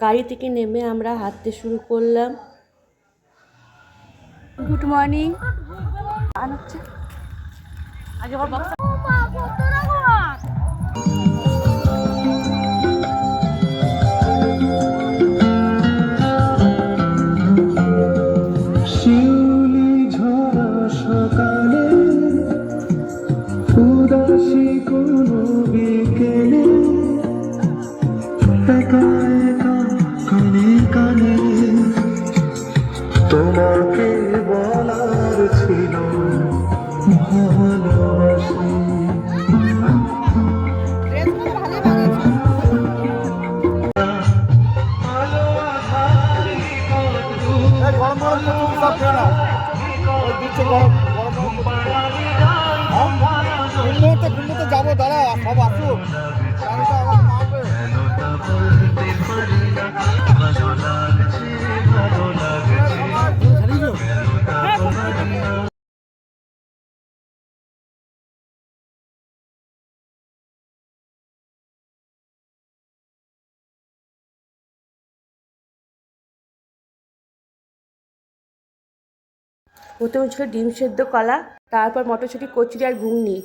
গাড়ি থেকে নেমে আমরা হাঁটতে শুরু করলাম। গুড মর্নিং শিউলি খুলতে খুলতে যাব দাঁড়া সব আসুক। গাড়িটা আবার প্রথমে ছিল ডিম সেদ্ধ কলা, তারপর মটরশুঁটি, কচুরি আর ঘুগনি।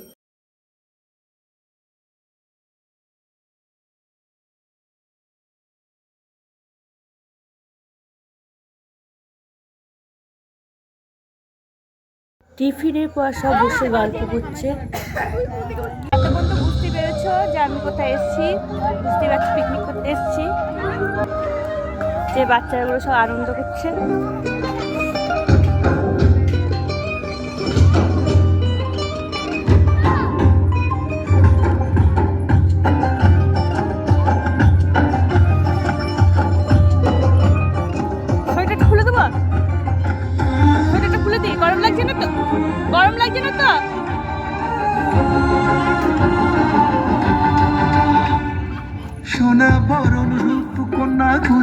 টিফিনের পর সব বসে গল্প করছে। এতক্ষণ তো বুঝতে পেরেছ যে আমি কোথায় এসেছি? বুঝতে পারছি পিকনিক করতে এসেছি। যে বাচ্চাগুলো সব আনন্দ করছে।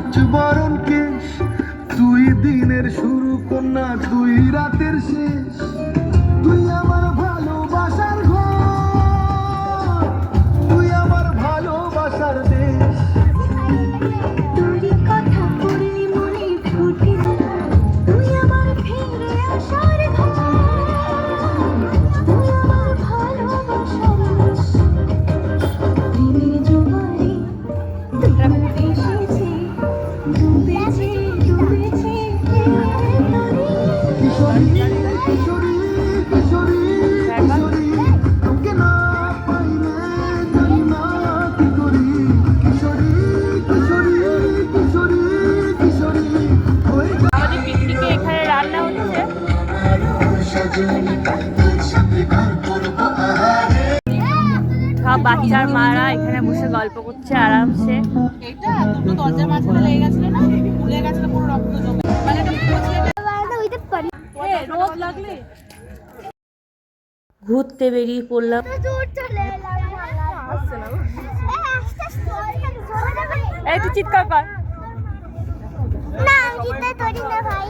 কুচ বরণ কেশ তুই দিনের শুরু কন্যা দুই রাতের শেষ। সব বাচ্চার মারা এখানে বসে গল্প করছে আরামসে। এটা দুটো দরজার মাঝখানে লেগে গেছিল না? লেগে গেছিল পুরো রক্ত জমে। মানে ঘুরতে বেরিয়ে পড়লাম। একটু চিৎকার কর। না জিতে তোরি না ভাই।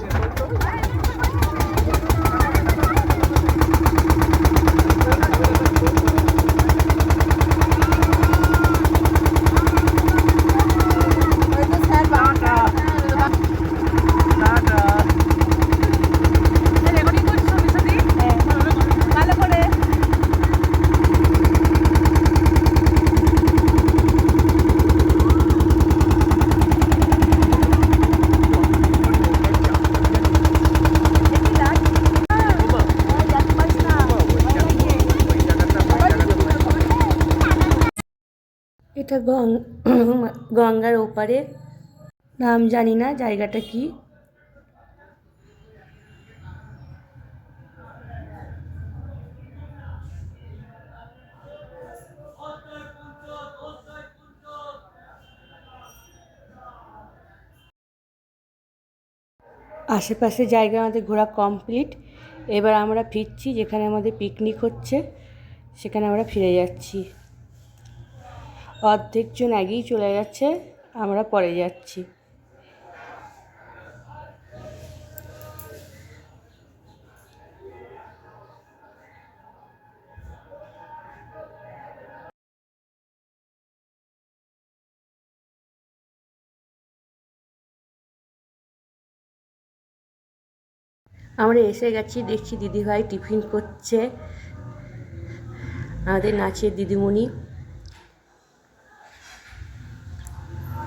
এটা গঙ্গার ওপারে। নাম জানি না, জায়গাটা কি? আশেপাশে জায়গা আমাদের ঘোরা কমপ্লিট। এবার আমরা ফিরছি যেখানে আমাদের পিকনিক হচ্ছে, সেখানে আমরা ফিরে যাচ্ছি। অর্ধেকজন আগেই চলে যাচ্ছে আমরা পরে যাচ্ছি। আমরা এসে গেছি, দেখছি দিদিভাই টিফিন করছে। আমাদের নাচের দিদিমণি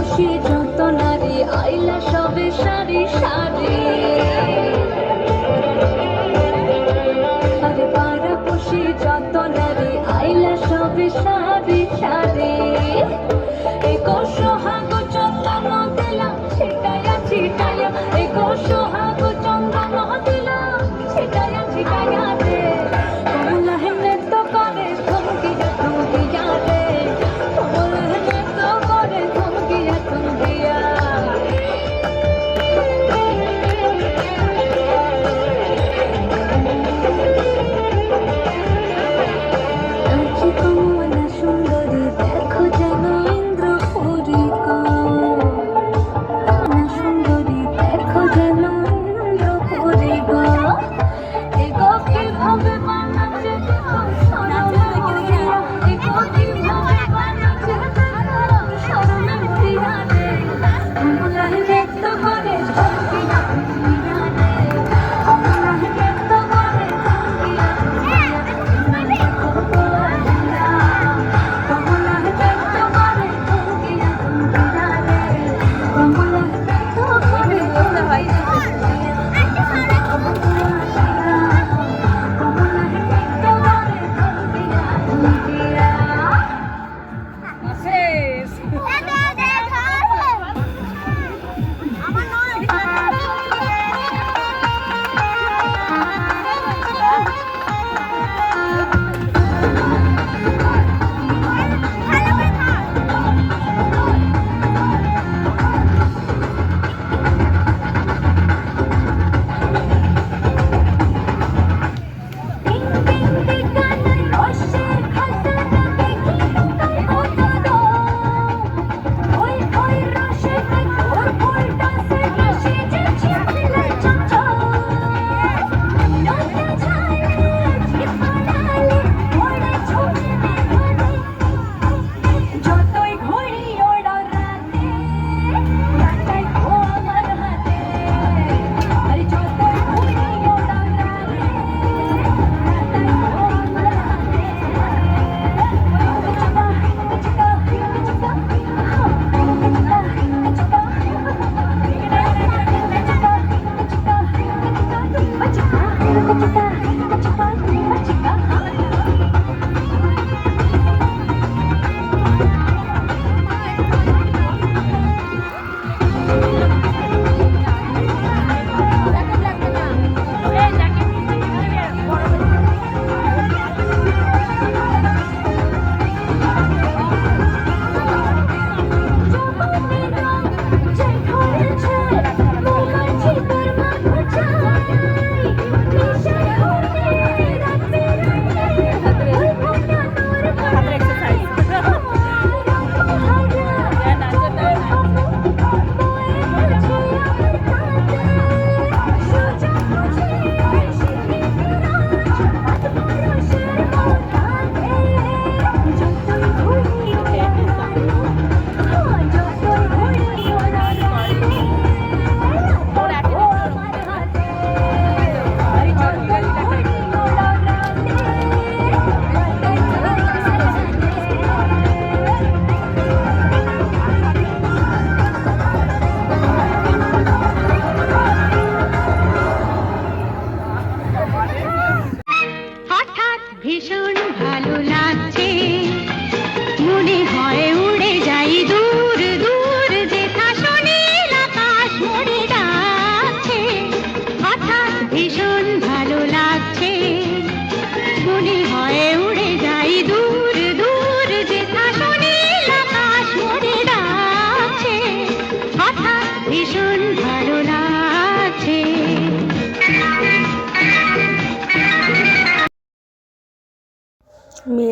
খুশি যত নারী আইলা সবে সারি সারি।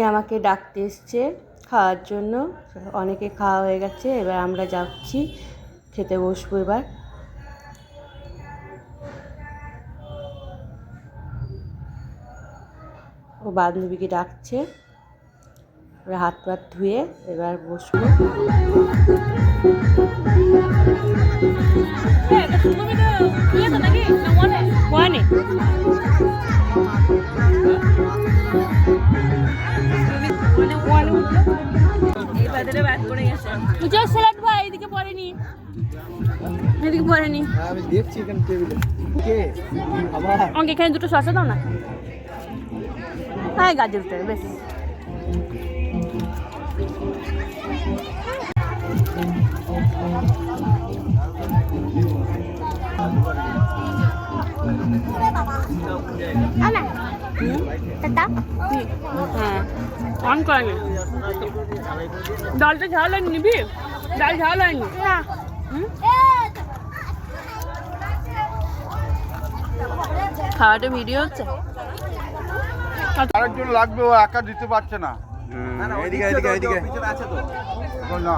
আমাকে ডাকতে এসছে খাওয়ার জন্য। অনেকে খাওয়া হয়ে গেছে এবার আমরা যাচ্ছি খেতে বসবো এবার। ও বান্ধবীকে ডাকছে ওরা হাত পাত ধুয়ে এবার বসবো। ওয়ানে স্যালাড ভাই এদিকে পড়েনি এদিকে পড়েনি আমি দেখছি এখানে টেবিলে কে? আবার আমাকে এখানে দুটো শসা দাও না। হ্যাঁ গাজরটা বেশ। আনা তা হ্যাঁ। অন করেনি ডালটা ঝাল হয়নি নিবি? ডাল ঝাল হয়নি? না। খাওয়াটা ভিডিও হচ্ছে? আরেকজন লাগবে ও একা দিতে পারছে না। এদিকে এদিকে এদিকে। আছে তো। না।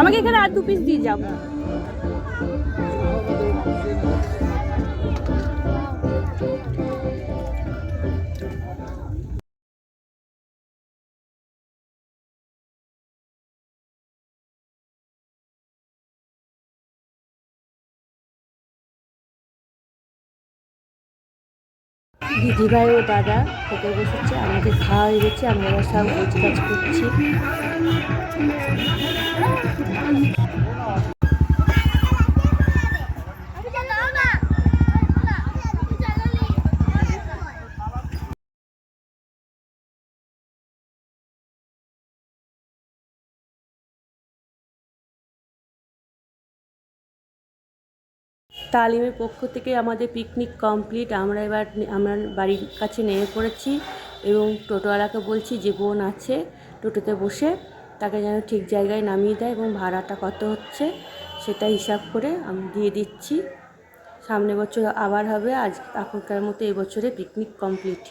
আমাকে এখানে আর দু পিস দিয়ে যাও। দিদিভাই ও দাদা খেতে বসেছে? আমাদের খাওয়া হয়ে গেছে আমরা সব কাজ করছি। তালিমের পক্ষ থেকে আমাদের পিকনিক কমপ্লিট আমরা এবার আমরা বাড়ির কাছে নেমে পড়েছি এবং টোটোওয়ালাকে বলছি যে বোন আছে টোটোতে বসে, তাকে যেন ঠিক জায়গায় নামিয়ে দেয় এবং ভাড়াটা কত হচ্ছে সেটা হিসাব করে আমি দিয়ে দিচ্ছি। সামনে বছর আবার হবে, আজ এখনকার মতো এবছরে পিকনিক কমপ্লিট